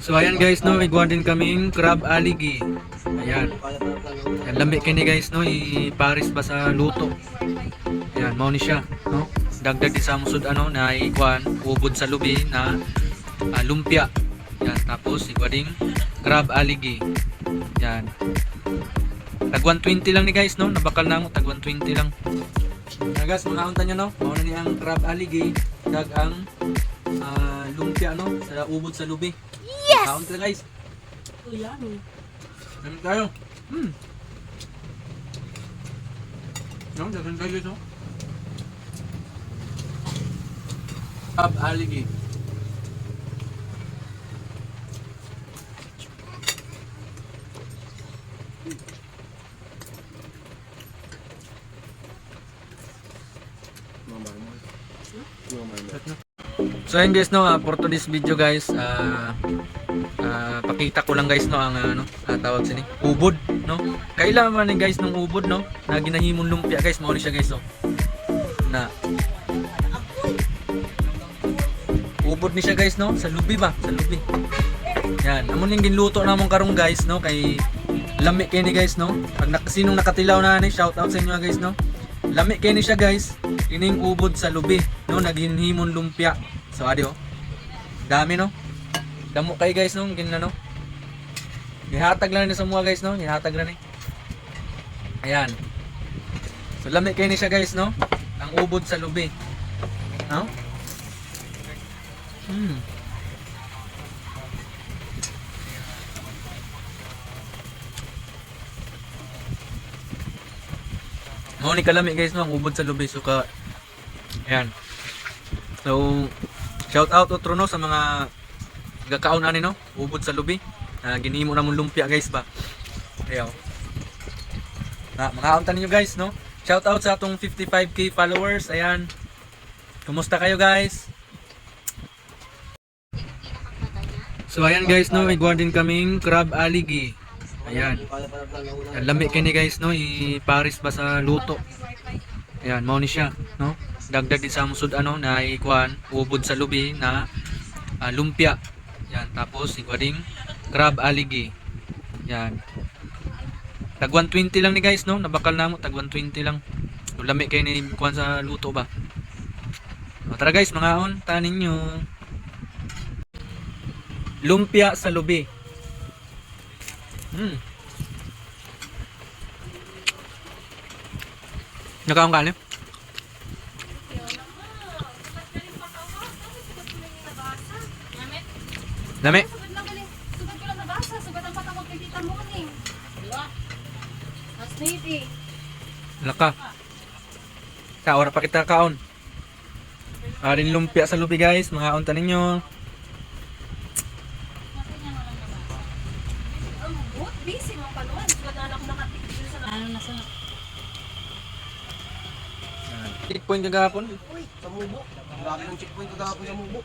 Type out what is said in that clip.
So ayan guys no, igwan din kaming crab aligi. Ayan. Ayan lambi kini guys no, i-paris ba sa luto. Ayan, mao ni siya, no? Dagdag di sa musud ano na igwan ubod sa lubi na ah, lumpia. Yan, tapos igwan ding crab aligi. Yan. Tag 120 lang ni guys no, nabakal na mo tag 120 lang. Yan guys, mga unta nyo no, mao ni ang crab aligi, dag ang ah, lumpia no, sa ubod sa lubi. Yes! Count na guys. Yan. Namin tayo. Hmm. No, dagan tayo ito. Crab aligi. So ayun guys no, ah, for today's video guys, ah ah, pakita ko lang guys no ang ano, ah, tawag sini, ubod no. Kailangan ni guys ng ubod no, na ginahimong lumpia guys, mao ni siya guys no. Na ubod ni siya guys no, sa lubi ba, sa lubi. Yan, amo ning ginluto namon karong guys no kay lami kay ni guys no. Pag nak sinong nakatilaw na ni, shout out sa inyo guys no. Lami kay ni siya guys, ining ubod sa lubi no, naginhimon lumpia. So adi oh. Dami no. Damo kay guys no, gin no. Gihatag lang ni sa mga guys no, gihatag lang ni. Ayan. So lami kay ni siya guys no. Ang ubod sa lubi. No? Hmm. Mao ni kalami guys no, ang ubod sa lubi so ka Ayan. So shout out otro no sa mga gakaon ani no, ubod sa lubi. Na ginhimo namon lumpia guys ba. Ayo. Na makaunta ninyo guys no. Shout out sa atong 55k followers. Ayan. Kumusta kayo guys? So ayan guys no, igwan din kaming crab aligi. Ayan. Ayan lami kini guys no, i-paris ba sa luto. Ayan, mao ni siya, no? Dagdag din sa musud ano na ikuan ubod sa lubi na ah, lumpia. Yan, tapos igwading crab aligi. Yan. Tag 120 lang ni guys, no? Nabakal na mo tag 120 lang. Lami kay ni kuan sa luto ba. O, tara guys, mga on, tanin nyo. Lumpia sa lubi. Hmm. Nakaon ka Lang galing. Sugod ko lang nabasa. Sugod ang patawag kay tita mo ni. Wala. Mas niti. Laka. Ka, ora pa kita kaon. Arin lumpia sa lubi guys, mga unta ninyo. Ano Checkpoint kagahapon. Uy, sa mubo. Lagi ng checkpoint kagahapon sa mubo.